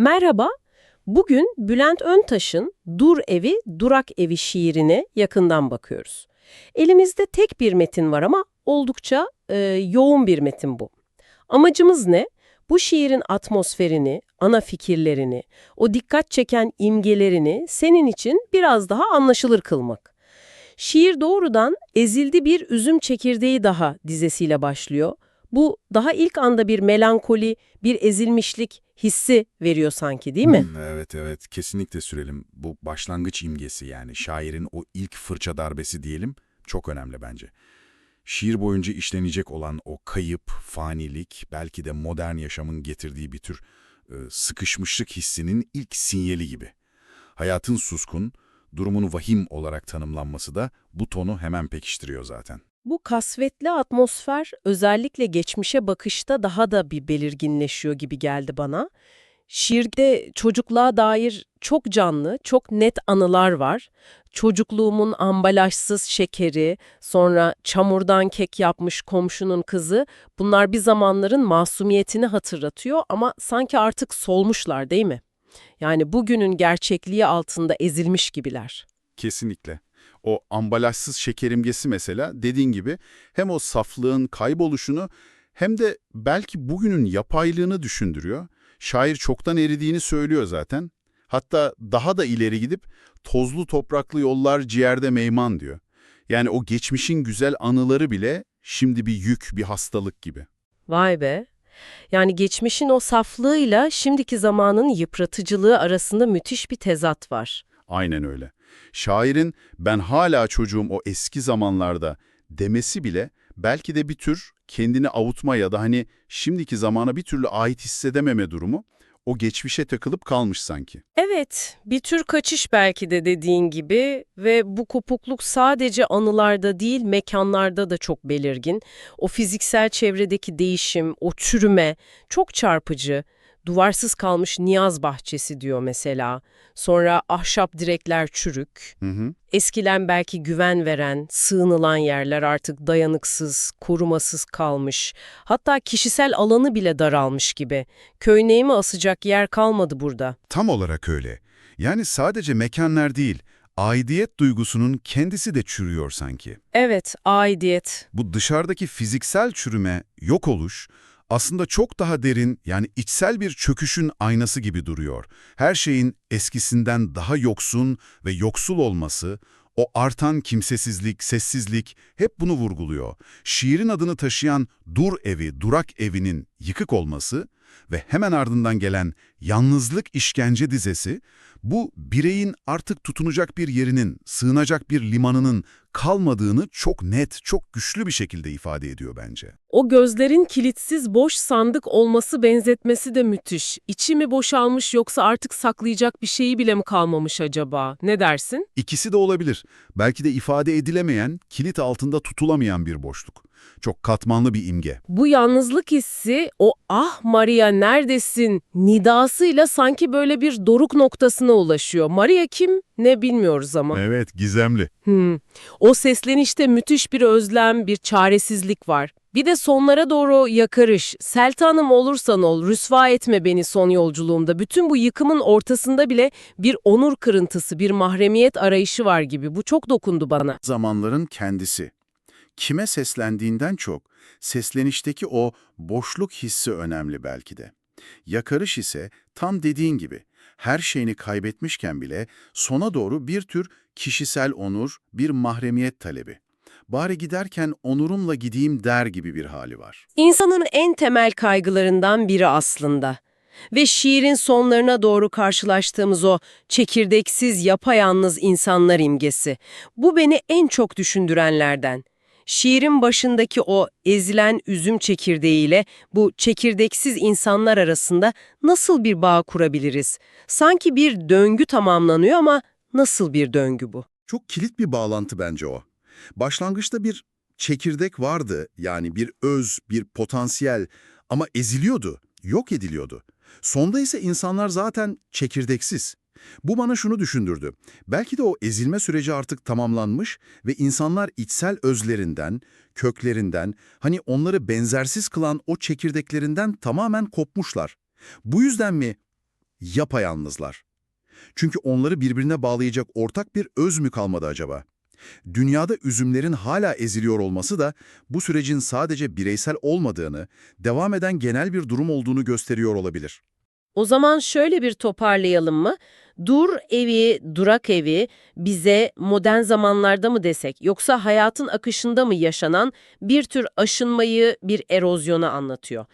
Merhaba, bugün Bülent Öntaş'ın Dur Evi, Durak Evi şiirine yakından bakıyoruz. Elimizde tek bir metin var ama oldukça e, yoğun bir metin bu. Amacımız ne? Bu şiirin atmosferini, ana fikirlerini, o dikkat çeken imgelerini senin için biraz daha anlaşılır kılmak. Şiir doğrudan ezildi bir üzüm çekirdeği daha dizesiyle başlıyor. Bu daha ilk anda bir melankoli, bir ezilmişlik hissi veriyor sanki değil mi? Hmm, Evet evet kesinlikle sürelim. Bu başlangıç imgesi yani şairin o ilk fırça darbesi diyelim çok önemli bence. Şiir boyunca işlenecek olan o kayıp, fanilik, belki de modern yaşamın getirdiği bir tür e, sıkışmışlık hissinin ilk sinyali gibi. Hayatın suskun, durumun vahim olarak tanımlanması da bu tonu hemen pekiştiriyor zaten. Bu kasvetli atmosfer özellikle geçmişe bakışta daha da bir belirginleşiyor gibi geldi bana. Şiirde çocukluğa dair çok canlı, çok net anılar var. Çocukluğumun ambalajsız şekeri, sonra çamurdan kek yapmış komşunun kızı, bunlar bir zamanların masumiyetini hatırlatıyor ama sanki artık solmuşlar değil mi? Yani bugünün gerçekliği altında ezilmiş gibiler. Kesinlikle. O ambalajsız şekerimgesi mesela dediğin gibi hem o saflığın kayboluşunu hem de belki bugünün yapaylığını düşündürüyor. Şair çoktan eridiğini söylüyor zaten. Hatta daha da ileri gidip tozlu topraklı yollar ciğerde meyman diyor. Yani o geçmişin güzel anıları bile şimdi bir yük, bir hastalık gibi. Vay be. Yani geçmişin o saflığıyla şimdiki zamanın yıpratıcılığı arasında müthiş bir tezat var. Aynen öyle. Şairin ben hala çocuğum o eski zamanlarda demesi bile belki de bir tür kendini avutma ya da hani şimdiki zamana bir türlü ait hissedememe durumu o geçmişe takılıp kalmış sanki. Evet, bir tür kaçış belki de dediğin gibi ve bu kopukluk sadece anılarda değil mekanlarda da çok belirgin. O fiziksel çevredeki değişim, o çürüme çok çarpıcı. Duvarsız kalmış Niyaz bahçesi diyor mesela. Sonra ahşap direkler çürük. Hı hı. Eskiden belki güven veren, sığınılan yerler artık dayanıksız, korumasız kalmış. Hatta kişisel alanı bile daralmış gibi. Köy neyimi asacak yer kalmadı burada. Tam olarak öyle. Yani sadece mekanlar değil, aidiyet duygusunun kendisi de çürüyor sanki. Evet, aidiyet. Bu dışarıdaki fiziksel çürüme, yok oluş, aslında çok daha derin, yani içsel bir çöküşün aynası gibi duruyor. Her şeyin eskisinden daha yoksun ve yoksul olması, o artan kimsesizlik, sessizlik hep bunu vurguluyor. Şiirin adını taşıyan dur evi, durak evinin yıkık olması ve hemen ardından gelen yalnızlık işkence dizesi, bu bireyin artık tutunacak bir yerinin, sığınacak bir limanının kalmadığını çok net, çok güçlü bir şekilde ifade ediyor bence. O gözlerin kilitsiz boş sandık olması benzetmesi de müthiş. İçi mi boşalmış yoksa artık saklayacak bir şeyi bile mi kalmamış acaba? Ne dersin? İkisi de olabilir. Belki de ifade edilemeyen, kilit altında tutulamayan bir boşluk. Çok katmanlı bir imge. Bu yalnızlık hissi o ah Maria neredesin nidasıyla sanki böyle bir doruk noktasına ulaşıyor. Maria kim? Ne bilmiyoruz ama. Evet, gizemli. Hmm. O seslenişte müthiş bir özlem, bir çaresizlik var. Bir de sonlara doğru yakarış. Seltanım olursan ol, rüsva etme beni son yolculuğumda. Bütün bu yıkımın ortasında bile bir onur kırıntısı, bir mahremiyet arayışı var gibi. Bu çok dokundu bana. Zamanların kendisi. Kime seslendiğinden çok, seslenişteki o boşluk hissi önemli belki de. Yakarış ise tam dediğin gibi, her şeyini kaybetmişken bile sona doğru bir tür kişisel onur, bir mahremiyet talebi. Bari giderken onurumla gideyim der gibi bir hali var. İnsanın en temel kaygılarından biri aslında. Ve şiirin sonlarına doğru karşılaştığımız o çekirdeksiz yapayalnız insanlar imgesi. Bu beni en çok düşündürenlerden. Şiirin başındaki o ezilen üzüm çekirdeğiyle bu çekirdeksiz insanlar arasında nasıl bir bağ kurabiliriz? Sanki bir döngü tamamlanıyor ama nasıl bir döngü bu? Çok kilit bir bağlantı bence o. Başlangıçta bir çekirdek vardı, yani bir öz, bir potansiyel ama eziliyordu, yok ediliyordu. Sonda ise insanlar zaten çekirdeksiz. Bu bana şunu düşündürdü. Belki de o ezilme süreci artık tamamlanmış ve insanlar içsel özlerinden, köklerinden, hani onları benzersiz kılan o çekirdeklerinden tamamen kopmuşlar. Bu yüzden mi yapayalnızlar. Çünkü onları birbirine bağlayacak ortak bir öz mü kalmadı acaba? Dünyada üzümlerin hala eziliyor olması da bu sürecin sadece bireysel olmadığını, devam eden genel bir durum olduğunu gösteriyor olabilir. O zaman şöyle bir toparlayalım mı? Dur evi, durak evi bize modern zamanlarda mı desek yoksa hayatın akışında mı yaşanan bir tür aşınmayı, bir erozyonu anlatıyor.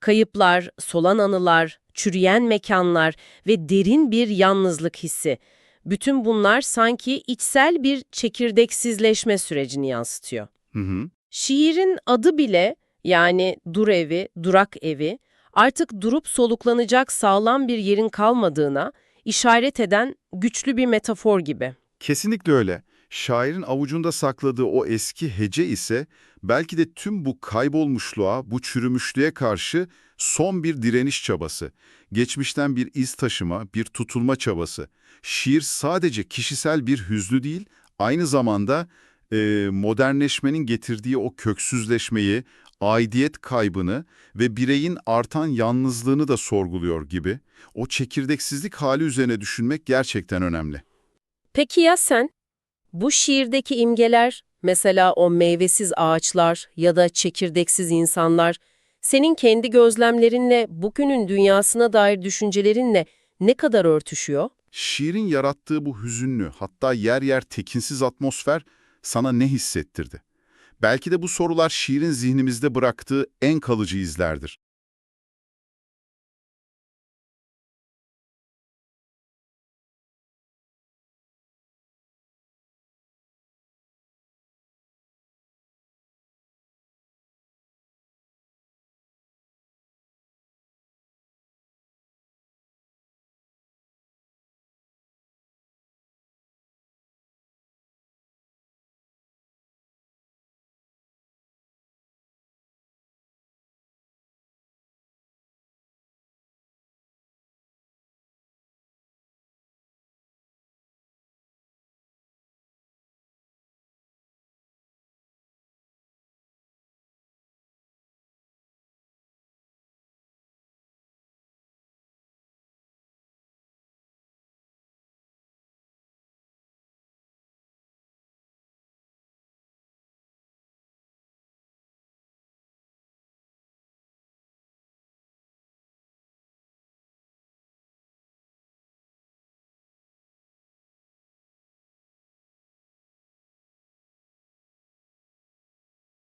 Kayıplar, solan anılar, çürüyen mekanlar ve derin bir yalnızlık hissi. Bütün bunlar sanki içsel bir çekirdeksizleşme sürecini yansıtıyor. Hı hı. Şiirin adı bile yani dur evi, durak evi artık durup soluklanacak sağlam bir yerin kalmadığına işaret eden güçlü bir metafor gibi. Kesinlikle öyle. Şairin avucunda sakladığı o eski hece ise belki de tüm bu kaybolmuşluğa, bu çürümüşlüğe karşı son bir direniş çabası. Geçmişten bir iz taşıma, bir tutulma çabası. Şiir sadece kişisel bir hüznü değil, aynı zamanda e, modernleşmenin getirdiği o köksüzleşmeyi, aidiyet kaybını ve bireyin artan yalnızlığını da sorguluyor gibi. O çekirdeksizlik hali üzerine düşünmek gerçekten önemli. Peki ya sen? Bu şiirdeki imgeler, mesela o meyvesiz ağaçlar ya da çekirdeksiz insanlar, senin kendi gözlemlerinle, bugünün dünyasına dair düşüncelerinle ne kadar örtüşüyor? Şiirin yarattığı bu hüzünlü, hatta yer yer tekinsiz atmosfer sana ne hissettirdi? Belki de bu sorular şiirin zihnimizde bıraktığı en kalıcı izlerdir.